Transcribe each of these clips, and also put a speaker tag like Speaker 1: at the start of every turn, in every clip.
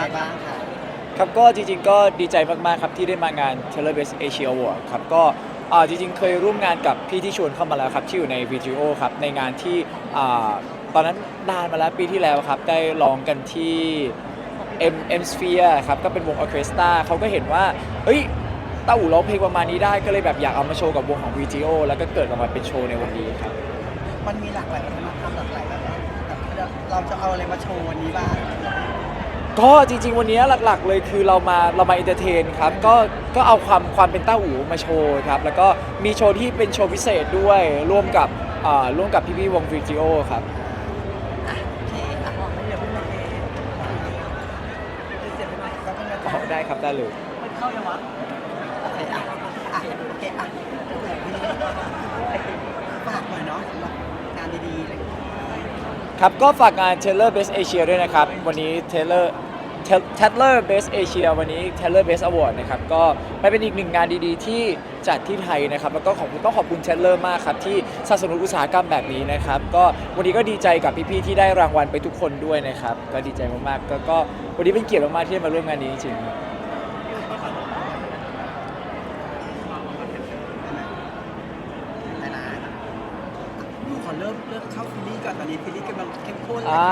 Speaker 1: มาบ้างคะ
Speaker 2: ครับก็จริงๆก็ดีใจมากๆครับที่ได้มางาน t e l e r Best Asia Award ครับก็อ่าจริงๆ เคยร่วมงานกับพี่ที่ชวนเข้ามาแล้วครับที่อยู่ใน VGO ครับในงานที่อ่าตอนนั้นนานมาแล้วปีที่แล้วครับได้ร้องกันที่ M M Sphere ครับก็เป็นวงออร์เคสตราเขาก็เห็นว่าเอ้ยเต้าอู่ร้องเพลงประมาณนี้ได้ก็เลยแบบอยากเอามาโชว์กับวงของ VGO แล้วก็เกิดออกมาเป็นโชว์ในวันนี้ครับ
Speaker 1: มันมีหลากหลายวัฒนธรรมหลากหลายแบบว่าแบบเราจะเอาอะไรมาโชว์วันนี้บ้าง
Speaker 2: ก็จริง ๆ วันนี้หลักๆ เลยคือเรามาเรามาเอนเตอร์เทนครับก็ก็เอาความความเป็นเต้าหูมาโชว์ครับ แล้วก็มีโชว์ที่เป็นโชว์พิเศษด้วยร่วมกับอ่าร่วมกับพี่ๆวงฟิจิโอครับ
Speaker 1: อะโอเคอะบอกไม่เดี๋ยวเพิ่งมาเทเสียบไปหน่อยก็เพิ่งมา
Speaker 2: อ๋อได้ครับได้เลย
Speaker 1: มันเข้ายังวะโอเคอะอะโอเคอะฝากหน่อยเนาะสำหรับงานดีๆอะไรอย่างเงี้ย
Speaker 2: ครับ ก็ฝากงาน Taylor Best Asia ด้วยนะครับ วันนี้ Taylor Taylor Best Asia วันนี้ Taylor Best Award นะครับ ก็ไม่เป็นอีกหนึ่งงานดีๆ ที่จัดที่ไทยนะครับ แล้วก็ขอบคุณต้องขอบคุณ Taylor มากครับ ที่สนับสนุนอุตสาหกรรมแบบนี้นะครับ ก็วันนี้ก็ดีใจกับพี่ๆ ที่ได้รางวัลไปทุกคนด้วยนะครับ ก็ดีใจมากๆ ก็ก็วันนี้เป็นเกียรติมากๆ ที่ได้มาร่วมงานนี้จริงๆ
Speaker 1: ได้นะดูขอเริ่มเริ่มเข้าฟิลลี่ก่อนตอนนี้ฟิลลี่กำลังเข้มข้นเลย
Speaker 2: อ่า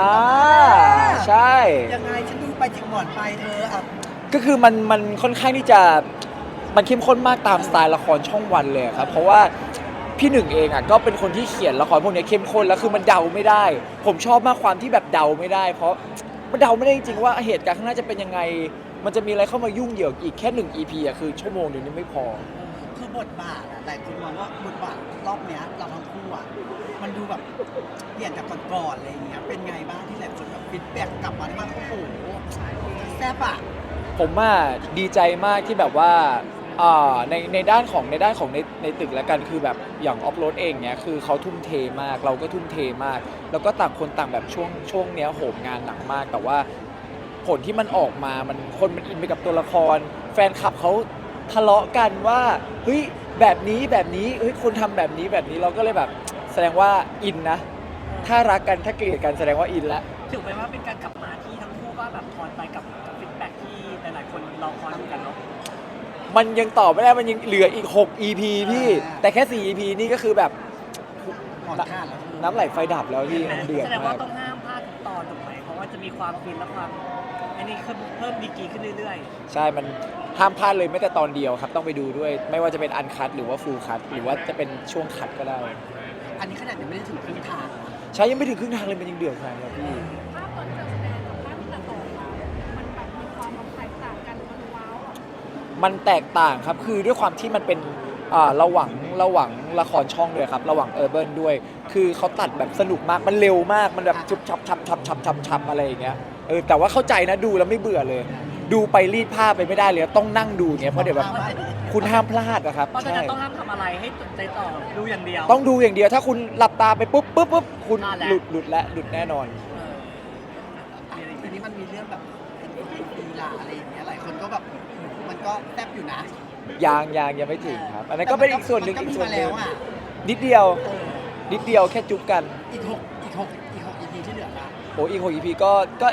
Speaker 2: ใช่
Speaker 1: ยังไงฉันดูไปจิกหมอนไปเธออะ
Speaker 2: ก็คือมันมันค่อนข้างที่จะมันเข้มข้นมากตามสไตล์ละครช่องวันเลยครับ เพราะว่าพี่หนึ่งเองอะก็เป็นคนที่เขียนละครพวกนี้เข้มข้นแล้วคือมันเดาไม่ได้ ผมชอบมากความที่แบบเดาไม่ได้ เพราะมันเดาไม่ได้จริงๆว่าเหตุการณ์ข้างหน้าจะเป็นยังไง มันจะมีอะไรเข้ามายุ่งเหยิงอีกแค่หนึ่ง EP อะคือชั่วโมงเดียวนี้ไม่พอ
Speaker 1: คือ บทบาทอะหลายคนมองว่าบทบาทรอบเนี้ยเราทั้งคู่อะมันดูแบบเปลี่ยนจากก่อนๆอะไรอย่างเงี้ยเป็นไงบ้างที่หลายคนแบบฟีดแบ็กกลับมาได้บ้างโอ้โหแซ่บอะ
Speaker 2: ผมว่าดีใจมากที่แบบว่าอ่าในในด้านของในด้านของในในตึกแล้วกันคือแบบอย่างออฟโรดเองเนี้ยคือเขาทุ่มเทมากเราก็ทุ่มเทมาก แล้วก็ต่างคนต่างแบบช่วงช่วงเนี้ยโหมงานหนักมาก แต่ว่าผลที่มันออกมามันคนมันอินไปกับตัวละคร แฟนคลับเขา ทะเลาะกันว่าเฮ้ยแบบนี้แบบนี้เฮ้ยคนทำแบบนี้แบบนี้เราก็เลยแบบ แสดงว่าอินนะ ถ้ารักกันถ้าเกลียดกันแสดงว่าอินละ
Speaker 3: ถือไปว่าเป็นการกลับมาที่ทั้งคู่ก็แบบคอยไปกับกับฟีดแบ็กที่หลายๆคนรอคอยเหมือนกันเนาะ
Speaker 2: มันยังตอบไม่ได้มันยังเหลืออีก 6 EP พี่แต่แค่ 4 EP นี่ก็คือแบบ
Speaker 1: หมอนขาดแล้วเธอ
Speaker 2: น้ำไหลไฟดับแล้วพี่มันเดือด
Speaker 3: แสดง
Speaker 2: มา
Speaker 3: ว่ากต้องห้ามพลาดทุกตอนถูกไหมเพราะว่าจะมีความฟินและความอั นนี้ขึ้นเพิ่มดีกรีขึ้นเรื่อย
Speaker 2: ใช่มันห้ามพลาดเลยแม้แต่ตอนเดียวครับ ต้องไปดูด้วย ไม่ว่าจะเป็นอันคัดหรือว่าฟูลคัดหรือว่าจะเป็นช่วงคัดก็ได้
Speaker 1: อันนี้ขนาดยังไม่ได้ถึงครึ่งทางนะ
Speaker 2: ใช้ยังไม่ถึงครึ่งทางเลยมันยังเดือดขนาดนี้พี่
Speaker 4: ภาพตอนที่เราแสดงกับภาพที่ตัดต่อมามันแบบมีความแบบแตกต่างกันมันว้าวอะ
Speaker 2: มันแตกต่างครับ คือด้วยความที่มันเป็นอ่าระหว่างระหว่างละครช่องด้วยครับ ระหว่างเออร์เบิด้วย คือเขาตัดแบบสนุกมาก มันเร็วมาก มันแบบชุบชับชับชับชับชับชับอะไรอย่างเงี้ยเออแต่ว่าเข้าใจนะดูแล้วไม่เบื่อเลย ดูไปรีดผ้าไปไม่ได้เลยต้องนั่งดูอย่างเงี้ยเพราะเดี๋ยวแบบคุณห้ามพลาดนะครับ
Speaker 3: ๆเพราะฉะ
Speaker 2: ใช่
Speaker 3: นั้นต้องห้ามทำอะไรให้จดใจต่อดูอย่างเดียว
Speaker 2: ต้องดูอย่างเดียวถ้าคุณหลับตาไปปุ๊บปุ๊บปุ๊บคุณ
Speaker 3: พลาดแล้ว
Speaker 2: หลุดหลุดและหลุดแน่นอน
Speaker 3: เออ
Speaker 1: อะทีนี้มันมีเรื่องแบบเป็นปีลาอะไรอย่างเงี้ยหลายคนก็แบบมันก็แซ่บอยู่นะ
Speaker 2: ยางยางยังไม่ถึงครับ อันนั้นก็เป็นอีกส่วนหนึ่ง
Speaker 1: มั
Speaker 2: อีก
Speaker 1: มี
Speaker 2: ส่วน
Speaker 1: มา
Speaker 2: หนึ่
Speaker 1: แล้
Speaker 2: ง
Speaker 1: วอะ
Speaker 2: นิดเดียว
Speaker 1: เออ
Speaker 2: นิดเดียวแค่จุ๊บกัน
Speaker 1: อีกหกอีกหกอีกหกอีพีที่เหลือละ
Speaker 2: โอ้อีกหก EP ก็ก็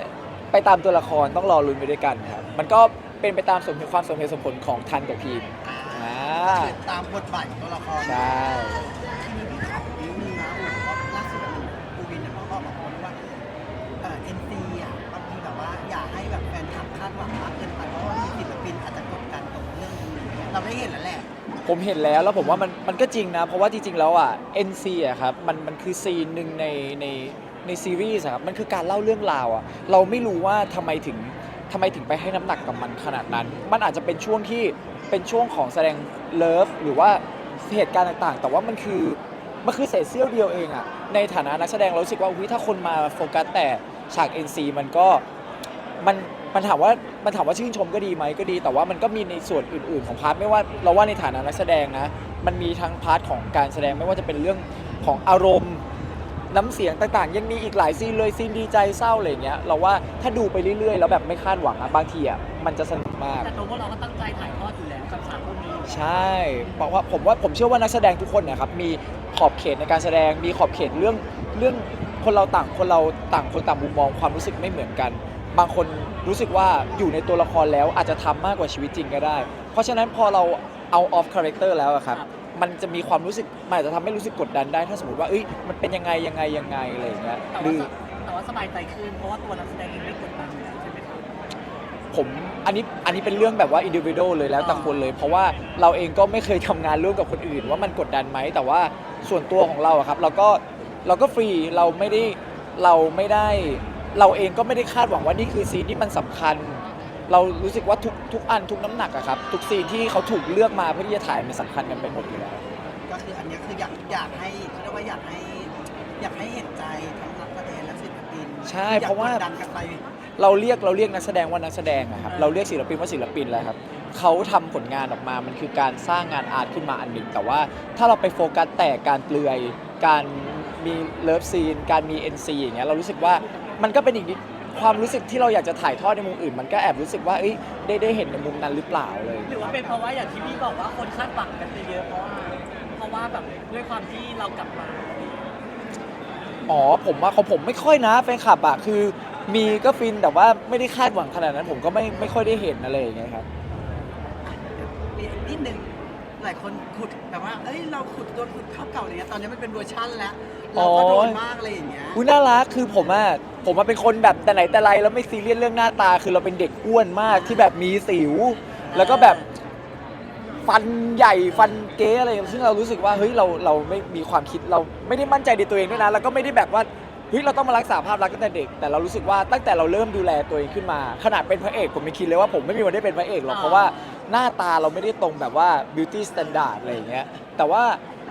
Speaker 2: ไปตามตัวละครต้องรอลุ้นไปด้วยกันครับ มันก็เป็นไปตามสมเหตุความสมเหตุสมผลของทันกับพีมอ่า
Speaker 1: คือตามบทบาทของตัวละคร
Speaker 2: ใช่
Speaker 1: ทีนี้พี่ขอนิดนึงนะโอ้โหว่าล่าสุดอะปูวินเนี่ยเขาก็บอกว่าเอ่อ็นซีอะบางทีแบบว่าอย่าให้แบบแฟนคลับคาดหวังมากเกินไปเพราะว่ามีศิลปินอาจจะกดดันตรงเรื่องนี้เราได้เห็นแล้วแหละ
Speaker 2: ผมเห็นแล้วแล้วผมว่ามันมันก็จริงนะ เพราะว่าจริงๆแล้วอะ NC อะครับมันมันคือซีนหนึ่งในใน ในซีรีส์อะครับมันคือการเล่าเรื่องราวอะเราไม่รู้ว่าทำไมถึงทำไมถึงไปให้น้ำหนักกับมันขนาดนั้น มันอาจจะเป็นช่วงที่เป็นช่วงของแสดงเลิฟหรือว่าเหตุการณ์ต่างๆ แต่ว่ามันคือมันคือเศษเสี้ยวเดียวเองอะในฐานะนักแสดงเรารู้สึกว่าอุ๊ยถ้าคนมาโฟกัสแต่ฉาก NC มันก็มันมันถามว่ามันถามว่าชื่นชมก็ดีไหมก็ดี แต่ว่ามันก็มีในส่วนอื่น ๆ ของพาร์ทไม่ว่าเราว่าในฐานะนักแสดงนะ มันมีทั้งพาร์ทของการแสดงไม่ว่าจะเป็นเรื่องของอารมณ์ น้ำเสียงต่างๆ ยังมีอีกหลายซีนเลยซีนดีใจเศร้าอะไรอย่างเงี้ยเราว่าถ้าดูไปเรื่อยๆ แล้วแบบไม่คาดหวังอะบางทีอะมันจะสนุกมาก
Speaker 3: แต่ตัวพวกเราก็ตั้งใจถ่ายทอดอยู่แล้วกับฉากพวกนี้
Speaker 2: ใช่เพราะว่าผมว่าผมเชื่อว่านักแสดงทุกคนเนะครับมีขอบเขตในการแสดง มีขอบเขตเรื่องเรื่องคนเราต่างคนเราต่างคนต่างมุมมองความรู้สึกไม่เหมือนกัน บางคนรู้สึกว่าอยู่ในตัวละครแล้วอาจจะทำมากกว่าชีวิตจริงก็ได้ เพราะฉะนั้นพอเราเอาออฟคาแรคเตอร์แล้วอะครับ มันจะมีความรู้สึกมันอาจจะทำให้รู้สึกกดดันได้ ถ้าสมมติว่าเอ้ยมันเป็นยังไงยังไงยังไงอะไรอย่างเงี้ย
Speaker 3: แต่
Speaker 2: หรื
Speaker 3: ว่า
Speaker 2: อ
Speaker 3: แต่ว่าสบายใจขึ้นเพราะว่าตัวนักแสดงเองไม่กดดันอยู่แล้วใช่ไหมครับ
Speaker 2: ผมอันนี้อันนี้เป็นเรื่องแบบว่าอินดิวิ a l เลยแล้วแต่คนเลย เพราะว่าเราเองก็ไม่เคยทำงานร่วมกับคนอื่น ว่ามันกดดันไหมแต่ว่าส่วนตัวของเราอะครับเราก็เราก็ฟรีเราไม่ได้เราไม่ได้ เราเองก็ไม่ได้คาดหวังว่านี่คือซีนที่มันสำคัญ เรารู้สึกว่าทุกทุกอันทุกน้ำหนักอะครับ ทุกซีนที่เขาถูกเลือกมาเพื่อที่จะถ่ายมันสำคัญกันไปหมดอยู่แล้ว
Speaker 1: ก็คืออันเนี้ยคืออยากอยากให้เขาเรียกว่าอยากให้ อยากให้เห็นใจทั้งนักแสดงและศิลปิน
Speaker 2: ใช่
Speaker 1: อยก
Speaker 2: เพราะว่า
Speaker 1: กดดันกันไป
Speaker 2: เราเรียกเราเรียกนักแสดงว่านักแสดงอะครับเราเรียกศิลปินว่าศิลปินแล้วครับเขาทำผลงานออกมา มันคือการสร้างงานอาร์ตขึ้นมาอันหนึ่งแต่ว่าถ้าเราไปโฟกัสแต่การเปลือย การมีเลิฟซีน การมี NC อย่างเงี้ยเรารู้สึกว่ามันก็เป็นอีกนิด ความรู้สึกที่เราอยากจะถ่ายทอดในมุมอื่น มันก็แอบรู้สึกว่าเอ้ยได้ได้เห็นในมุมนั้นหรือเปล่าเลย
Speaker 3: หรือว่าเป็นเพราะว่าอย่างที่พี่บอกว่าคนคาดหวังกันเยอะๆเพราะว่าเพราะว่าแบบด้วยความที่เรากลับมา
Speaker 2: อ๋อผมว่าของผมไม่ค่อยนะแฟนคลับอะคือมีก็ฟินแต่ว่าไม่ได้คาดหวังขนาดนั้น ผมก็ไม่ไม่ค่อยได้เห็นอะไรอย่างเงี้ยครับ
Speaker 1: มีอีกนิดนึงหลายคนขุดแบบว่า เอ้ย เราขุดโดนขุดเข้าเก่าอะไรเงี้ยตอนนี้มันเป็นเวอร์ชั่นแล้ว เราก็โดนมากเลยอย่างเงี้ย
Speaker 2: อุ้ยน่ารักคือผมอะผมมาเป็นคนแบบแต่ไหนแต่ไรแล้วไม่ซีเรียสเรื่องหน้าตา คือเราเป็นเด็กอ้วนมากที่แบบมีสิว แล้วก็แบบฟันใหญ่ฟันเก๊อะไรซึ่งเรารู้สึกว่าเฮ้ยเราเราไม่มีความคิดเราไม่ได้มั่นใจในตัวเองด้วยนะแล้วก็ไม่ได้แบบว่าเฮ้ยเราต้องมารักษาภาพลักษณ์ตั้งแต่เด็ก แต่เรารู้สึกว่าตั้งแต่เราเริ่มดูแลตัวเองขึ้นมา ขนาดเป็นพระเอกผมไม่คิดเลยว่าผมไม่มีวันได้เป็นพระเอกหรอกเพราะว่าหน้าตาเราไม่ได้ตรงแบบว่า beauty standard อะไรอย่างเงี้ยแต่ว่า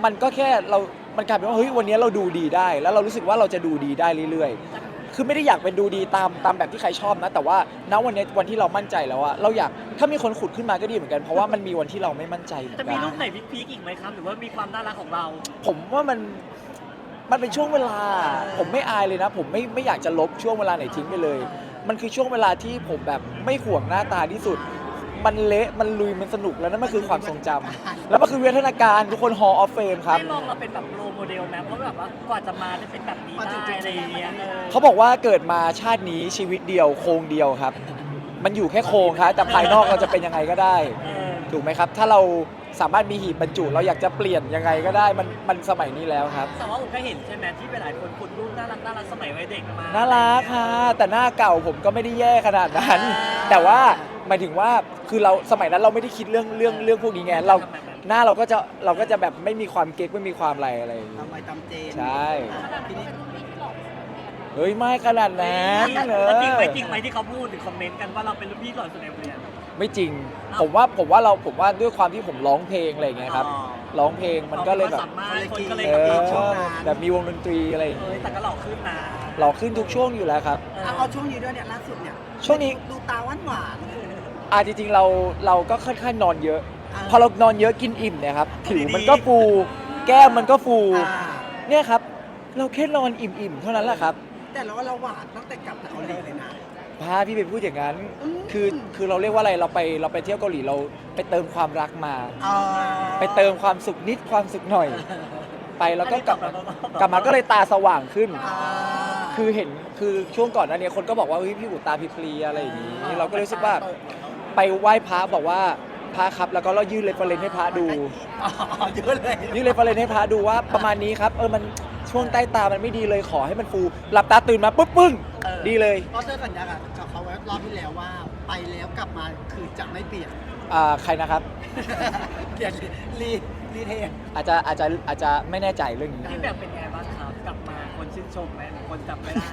Speaker 2: มันก็แค่เรา มันกลายเป็นว่าเฮ้ยวันนี้เราดูดีได้ แล้วเรารู้สึกว่าเราจะดูดีได้เรื่อยๆ คือไม่ได้อยากเป็นดูดีตามตามแบบที่ใครชอบนะ แต่ว่าณวันนี้วันที่เรามั่นใจแล้วอะเราอยากถ้ามีคนขุดขึ้นมาก็ดีเหมือนกันเพราะว่ามันมีวันที่เราไม่มั่นใจเหมือน
Speaker 3: จะ
Speaker 2: กั
Speaker 3: มี
Speaker 2: น
Speaker 3: รูปไหนพีคๆอีกไหมครับ หรือว่ามีความน่ารักของเรา
Speaker 2: ผมว่ามันมันเป็นช่วงเวลา ผมไม่อายเลยนะ ผมไม่ไม่อยากจะลบช่วงเวลาไหนทิ้งไปเลย มันคือช่วงเวลาที่ผมแบบไม่ห่วงหน้าตาที่สุด มันเละมันลุยมันสนุกแล้วนั่นมันคือความทรงจำแล้วมันคือวิวัฒนาการทุกคน Hall of Fame ครับ
Speaker 3: ไม่มองเราเป็นแบบโรโมเดลนะเพราะแบบว่ากว่าจะมาจะเป็นแบบนี้ได้อะไรอย่างเงี้ยเออ
Speaker 2: เขาบอกว่าเกิดมาชาตินี้ชีวิตเดียวโครงเดียวครับ มันอยู่แค่โครงครับแต่ภายนอกเราจะเป็นยังไงก็ได้
Speaker 3: เออ
Speaker 2: ถูกไหมครับ ถ้าเราสามารถมีหีบบรรจุ เราอยากจะเปลี่ยนยังไงก็ได้มันมันสมัยนี้แล้วครับ
Speaker 3: แต่ว่าผมก็เห็นใช่ไหมที่เป็นหลายคนขุดรูปน่ารักน่ารักสมัยวัยเด็กมา
Speaker 2: น่ารักค่ะแต่หน้าเก่าผมก็ไม่ได้แย่ขนาดนั้น แต่ว่า หมายถึงว่าคือเราสมัยนั้นเราไม่ได้คิดเรื่องเรื่องเรื่องพวกนี้ไงเราหน้าเราก็จะเราก็จะแบบไม่มีความเก๊กไม่มีความอะไรอะไรอย่าง
Speaker 1: ตาม
Speaker 2: งี้
Speaker 1: ไปตามเจน
Speaker 2: ใช่
Speaker 1: อะ
Speaker 4: ขนาด
Speaker 1: ที
Speaker 4: นี้
Speaker 1: นี้
Speaker 4: เป็นรุ่นพี่ที่หล่อที่สุดในโรงเรียนนะ
Speaker 2: เฮ้ยไม่ขนาดนั้นเอ
Speaker 3: แล้ว
Speaker 2: อ
Speaker 3: จริงไหมจริงไหมที่เขาพูดหรือคอมเมนต์กันว่าเราเป็นรุ่นพี่หล่อสุดในโรงเรียน
Speaker 2: ไม่จริงผมว่าผมว่าเราผมว่าด้วยความที่ผมร้องเพลงอะไรอย่างเงี้ยครับ
Speaker 3: อ๋อ
Speaker 2: ร้องเพลงมันก็เลยแบบ
Speaker 3: สามารถคนก็เลย
Speaker 2: เอ
Speaker 3: แบบ
Speaker 2: อ
Speaker 3: ชอบ
Speaker 2: แบบมีวงดนตรีอะไรอย่าง
Speaker 3: เอ
Speaker 2: เงี้ย
Speaker 3: อแต่ก็หล่อขึ้นนะ
Speaker 2: หล่อขึ้นทุกช่วงอยู่แล้วครับ
Speaker 3: เออ
Speaker 1: เอาเอาช่วงนี้ด้วยเนี่ยล่าสุดเนี่ย
Speaker 2: ช่วงนี้
Speaker 1: ดูตาหวานหวาน
Speaker 2: อ่าจริงๆเราเราก็ค่อนข้างนอนเยอะ
Speaker 1: อ่า
Speaker 2: พอเรานอนเยอะกินอิ่มเนี่ยครับผิวมันก็ฟู แก้มมันก็ฟู
Speaker 1: อ่า
Speaker 2: เนี่ยครับ เราแค่นอนอิ่มๆเท่านั้นแหละครับ
Speaker 1: แต่เราว่าเราหวานตั้งแต่กลับจากเกาหลีเลยนะ
Speaker 2: พาพี่ไปพูดอย่างนั้น
Speaker 1: อืม
Speaker 2: คือคือเราเรียกว่าอะไร เราไปเราไปเที่ยวเกาหลีเราไปเติมความรักมา
Speaker 1: อ๋อ
Speaker 2: ไปเติมความสุขนิดความสุขหน่อย ไปแล้วก็กลับมากลับมาก็เลยตาสว่างขึ้น
Speaker 1: อ่า
Speaker 2: คือเห็นคือช่วงก่อนหน้านี้คนก็บอกว่าเฮ้ยพี่หูตาพิพลีอะไรอย่างนี้ เราก็เลยรู้สึกว่า ไปไหว้พระบอกว่าพระครับแล้วก็เรายื่นเรฟเฟรนให้พระดู
Speaker 1: อ๋อเยอะเลย
Speaker 2: ยื่นเรฟเฟรนให้พระดูว่าประมาณนี้ครับ เออมันช่วงใต้ตามันไม่ดีเลยขอให้มันฟู หลับตาตื่นมาปุ๊บปึ้ง
Speaker 1: เออ
Speaker 2: ดีเลย
Speaker 1: เพราะเธอสัญญากับเขาไว้รอบที่แล้วว่าไปแล้วกลับมาคือจะไม่เปลี่ยน
Speaker 2: อ่าใครนะครับ
Speaker 1: เปลี่ยนรีรีเทน
Speaker 2: อาจจะอาจจะอาจจะไม่แน่ใจเรื่องนี้
Speaker 3: พี่แบบเป็นไงบ้างครับกลับมาคนชื่นชมไหมหรือคนจำไม่ได้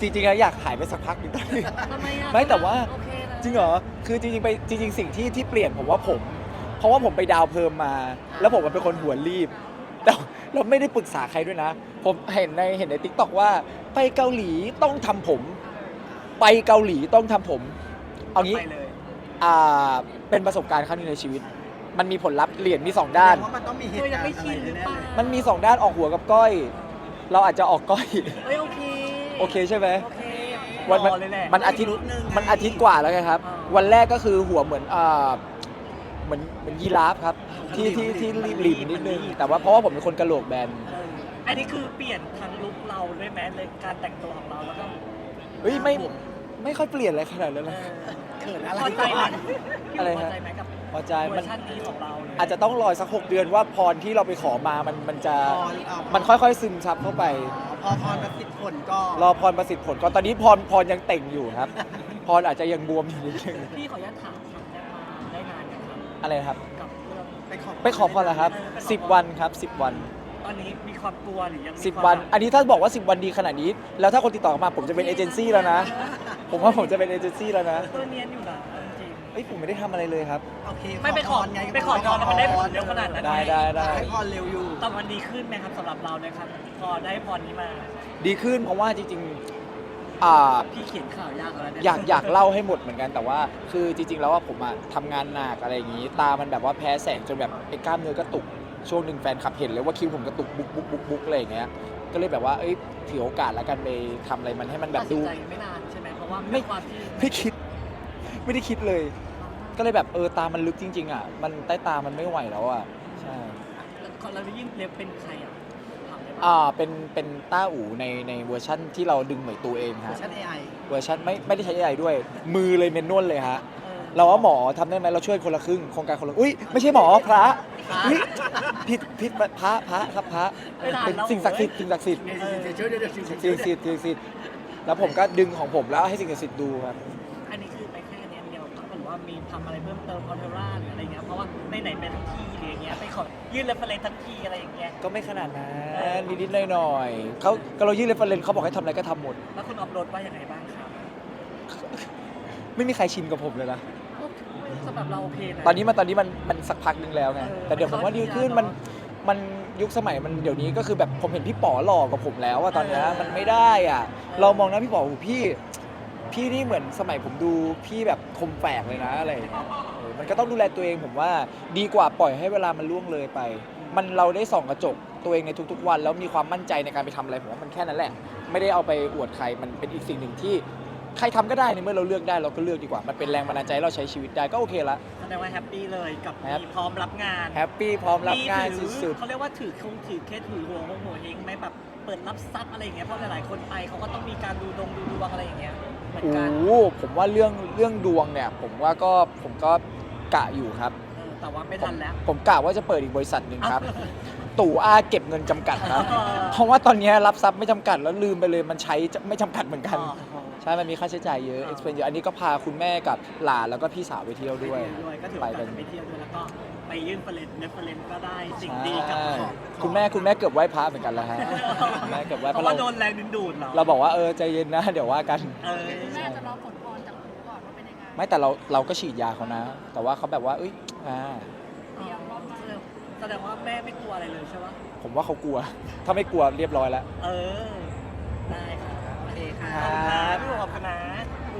Speaker 2: จริงๆแล้วอยากหายไปสักพักหนึงตอนนี้
Speaker 4: ทำไมอะ
Speaker 2: ไม่แต่ว่า
Speaker 4: โอเคนะ
Speaker 2: จริงเหรอ คือจริงๆไปจริง ๆ สิ่งที่ที่เปลี่ยนผมว่าผม เพราะว่าผมไปดาวเพิ่มมา แล้วผมเป็นคนหัวรีบแต่เราไม่ได้ปรึกษาใครด้วยนะ ผมเห็นในเห็นในทิกตอกว่า ไปเกาหลีต้องทำผม ไปเกาหลีต้องทำผม เอางี้
Speaker 3: ไปเลย
Speaker 2: อ่าเป็นประสบการณ์ครั้งหนึงในชีวิต มันมีผลลัพธ์เหรียญมีสองด้าน
Speaker 1: แสว่ามันต้องมีเหตุการณ์อะไรแน่ๆเลย
Speaker 2: มันมีสองด้านออกหัวกับก้อย เราอาจจะออกก้อย
Speaker 3: เอ้ยโอเค
Speaker 2: โอเคใช่ไหม
Speaker 3: โอเค
Speaker 2: วัน
Speaker 3: ห
Speaker 2: มัน
Speaker 3: ล่อเลยแหละ
Speaker 2: มันอาทิตย์
Speaker 1: อีกลุคนึงไง
Speaker 2: มันอาทิตย์กว่าแล้วไงครับ
Speaker 3: อ่า
Speaker 2: วันแรกก็คือหัวเหมือนอ่าเหมือนเหมือนยีราฟครับ ที่ที่ที่รีบหลีนิดนึง แต่ว่าเพราะว่าผมเป็นคนกระโหลกแบน
Speaker 3: เอออันนี้คือเปลี่ยนทั้งลุคเราด้วยไหมเลยการแต่งตัวของเราแล้วก็
Speaker 2: เฮ้ยไม่ไม่ค่อยเปลี่ยนอะไรขนาดนั้น
Speaker 3: เอ
Speaker 2: เลย
Speaker 3: อ
Speaker 1: เขินอะไร
Speaker 3: พอใจไหม
Speaker 1: ก่อน
Speaker 2: อะไร
Speaker 3: พอ
Speaker 2: ฮะ
Speaker 3: ใจไหมกับ
Speaker 2: พอใจ
Speaker 3: เวอ
Speaker 2: มัน
Speaker 3: ร์ชันนี้ของเราเลย
Speaker 2: อาจจะต้องรอสักหกเดือนว่าพรที่เราไปขอมามันมันจะ
Speaker 1: พรเอา
Speaker 2: มันค่อยๆซึมซับเข้าไป
Speaker 1: พอพรประสิทธิ์ผลก็
Speaker 2: รอพรประสิทธิ์ผลก่อนตอนนี้พรพรยังเต่งอยู่ครับ พรอาจจะยังบวมอยู่นิดนึง
Speaker 3: พี่ขออนุญาตถามถามได้มาได้นานยังครับ
Speaker 2: อะไรนะครับ
Speaker 3: กับเรื่อง
Speaker 1: ไปขอ
Speaker 2: ไปขอพรแล้วครับ 10 วันครับ 10 วัน
Speaker 3: ตอนนี้มีความกลัวหรือยังมี
Speaker 2: 10
Speaker 3: ความ
Speaker 2: วัน
Speaker 3: แบบ
Speaker 2: อันนี้ถ้าบอกว่า 10 วันดีขนาดนี้ แล้วถ้าคนติดต่อมาผมจะเป็นเอเจนซี่แล้วนะ ผมว่าผมจะเป็นเอเจนซี่แล้วนะ
Speaker 3: ตัวเนียนอยู่นะเอาจริง
Speaker 2: เอ้ยผมไม่ได้ทำอะไรเลยครับ
Speaker 1: โอเค
Speaker 3: ไม่ไปขอ
Speaker 1: พรไง
Speaker 3: ไปขอพรแล้วมันได้ผลเร็วขนาดนั้น
Speaker 2: ได้ได้ได้
Speaker 1: ให้พรเร็วอยู่
Speaker 3: แต่มันดีขึ้นไหมครับสำหรับเราเนี่ยครับพอได้พรนี้มา
Speaker 2: ดีขึ้นเพราะว่าจริงๆอ่า
Speaker 3: พี่เขียนข่าวยากแล้วเนี่ย
Speaker 2: อยากอยากเล่าให้หมดเหมือนกันแต่ว่า คือจริง ๆ แล้วว่าผมอะทำงานหนักอะไรอย่างนี้ ตามันแบบว่าแพ้แสงจนแบบไอ้กล้ามเนื้อกระตุกช่วงหนึ่งแฟนคลับเห็นเลยว่าคิ้วผมกระตุกบุกบุกบุกบุกอะไรอย่างเงี้ยก็เลยแบบว่าเอ้ยถือโอกาสแล้วกันไปทำอะไรมันให้มันแบบ
Speaker 3: ตัดสิ
Speaker 2: ดู
Speaker 3: นใจไม่นานใช่ไหมเพราะว่า
Speaker 2: ไม่
Speaker 3: ไม่ความที่
Speaker 2: ไม่คิด ไม่ได้คิดเลย ก็เลยแบบเออตามันลึกจริง ๆ อะ มันใต้ตามันไม่ไหวแล้วอะ ใช่
Speaker 3: แล้วเราได้ยิ่งเล็บเป็นใครอะถามได้ปะ
Speaker 2: อ่าเป็นเป็นต้าอู่ในในเวอร์ชั่นที่เราดึงเหมยตัวเอง
Speaker 1: เวอ
Speaker 2: ฮะ
Speaker 1: ร์ชัน AI
Speaker 2: เวอร์ชันไม่ไม่ได้ใช้อะไรด้วย มือเลยเมนนวลเลยฮะ
Speaker 3: เออ
Speaker 2: เราว่าหมอทำได้ไหมเราช่วยคนละครึ่งโครงการคนละอุ้ยไม่ใช่หมอพระอุ้ยผิดผิดพระพระครับพระเป็นสิ่งศักดิ์สิทธิ์สิ่งศักดิ์สิทธิ์
Speaker 1: เดี๋ยวช่วยเดี๋ยวเดี๋ยวช่วย
Speaker 2: สิ่งศักดิ์สิทธิ์สิ่งศักดิ์สิทธิ์แล้วผมก็ดึงของผมแล้วให้สิ่งศักดิ์สิทธิ์ดูครับ
Speaker 3: ทำอะไรเพิ่มเติมคอนเทล่าหรืออะไรเงี้ยเพราะว่าในไหนๆไปทั้งทีหรืออย่างเงี้ยไปขอยื่นเรฟเฟรนทั้งทีอะไรอย่างเงี้ย
Speaker 2: ก็ไม่ขนาดนั้นนิดๆหน่อยๆเขาก็เรายื่นเรฟเฟรนเขาบอกให้ทำอะไรก็ทำหมด
Speaker 3: แล้วคุณออฟโรดว่ายังไงบ้างครับ
Speaker 2: ไม่มีใครชินกับผมเลยนะ
Speaker 3: สำหรับเราโอเคนะ
Speaker 2: ตอนนี้มันตอนนี้มันมันสักพักหนึงแล้วไง
Speaker 3: เออ
Speaker 2: แต่เดี๋ยวผมว่าดีขึ้น
Speaker 3: มั
Speaker 2: มัน
Speaker 3: น
Speaker 2: มันยุคสมัยมันเดี๋ยวนี้ก็คือแบบผมเห็นพี่ป๋อหล่อกว่าผมแล้วอะตอนเนี้ยมันไม่ได้อะเรามองนะพี่ป๋อโอ้โหพี่ พี่นี่เหมือนสมัยผมดูพี่แบบคมแฝกเลยนะอะไรอย่างเงี้ยเออมันก็ต้องดูแลตัวเองผมว่าดีกว่าปล่อยให้เวลามันล่วงเลยไป มันเราได้ส่องกระจกตัวเองในทุกๆวัน แล้วมีความมั่นใจในการไปทำอะไรผมว่ามันแค่นั้นแหละ ไม่ได้เอาไปอวดใครมันเป็นอีกสิ่งหนึ่งที่ใครทำก็ได้ในเมื่อเราเลือกได้เราก็เลือกดีกว่า มันเป็นแรงบันดาลใจให้เราใช้ชีวิตได้ก็โอเคละ
Speaker 3: แสดงว่าแฮปปี้เลยกับ
Speaker 2: แฮป
Speaker 3: มีพร้อมรับงาน
Speaker 2: แฮปปี้พร้อมรับงาน
Speaker 3: ถือ
Speaker 2: สุด
Speaker 3: เขาเรียกว่าถือคงถือเคสถือหัวหัวเฮงไหมแบบเปิดรับทรัพย์อะไรอย่างเงี้ยเพราะหลายๆคนไปเขาก็ต้องมีการดูดงดูดวงอะไรอย่างเงี้ยเหมือน
Speaker 2: โอ้
Speaker 3: กัน
Speaker 2: โหผมว่าเรื่องเรื่องดวงเนี่ย ผมว่าก็ผมก็กะอยู่ครับ
Speaker 3: เออแต่ว่าไม่
Speaker 2: ผม
Speaker 3: ทันแล้ว
Speaker 2: ผมกะว่าจะเปิดอีกบริษัทหนึ่งครับ ตู่อาเก็บเงินจำกัดครับ
Speaker 3: เออ
Speaker 2: เพราะว่าตอนนี้รับทรัพย์ไม่จำกัดแล้วลืมไปเลยมันใช้จะไม่จำกัดเหมือนกัน
Speaker 3: อ๋อ
Speaker 2: ใช่ มันมีค่าใช้จ่ายเยอะ
Speaker 3: อ๋อ
Speaker 2: expense เยอะ อันนี้ก็พาคุณแม่กับหลานแล้วก็พี่สาวไปเที่ยวด้วย
Speaker 3: ด้วยก็ถือ
Speaker 2: ไป
Speaker 3: ว่า
Speaker 2: กัน
Speaker 3: จะไปเที่ยวด้วยแล้วก็ ไปยื่นเฟรนเรฟเฟรนก็ได้สิ่ง
Speaker 2: ใช่
Speaker 3: ดีกับของ
Speaker 2: คุณแม่คุณแม่เกือบไหว้พระเหมือนกันแล้วฮะคุณแม่เกือบไหว้
Speaker 3: เพ
Speaker 2: เพราะ
Speaker 3: ราะว่า
Speaker 2: เรา
Speaker 3: โดนแรงดึงดูดเหรอ
Speaker 2: เราบอกว่าเออใจเย็นนะเดี๋ยวว่ากัน
Speaker 3: เออ
Speaker 4: แม่จะรอผลพรจากหนูก่อนว่าเป็นยังไง
Speaker 2: ไม่แต่เราเราก็ฉีดยาเขานะ แต่ว่าเขาแบบว่าเอ้ยอ่า
Speaker 4: เตรียมรอบมา
Speaker 3: แสดงแสดงว่าแม่ไม่กลัวอะไรเลยใช่ปะ
Speaker 2: ผมว่าเขากลัว ถ้าไม่กลัวเรียบร้อยแล้ว
Speaker 3: เออ ได้ค่ะ
Speaker 1: โอเคค่ะ
Speaker 3: ขอบคุณครับพี่บอกขอบคุณนะ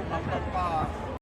Speaker 1: เราก็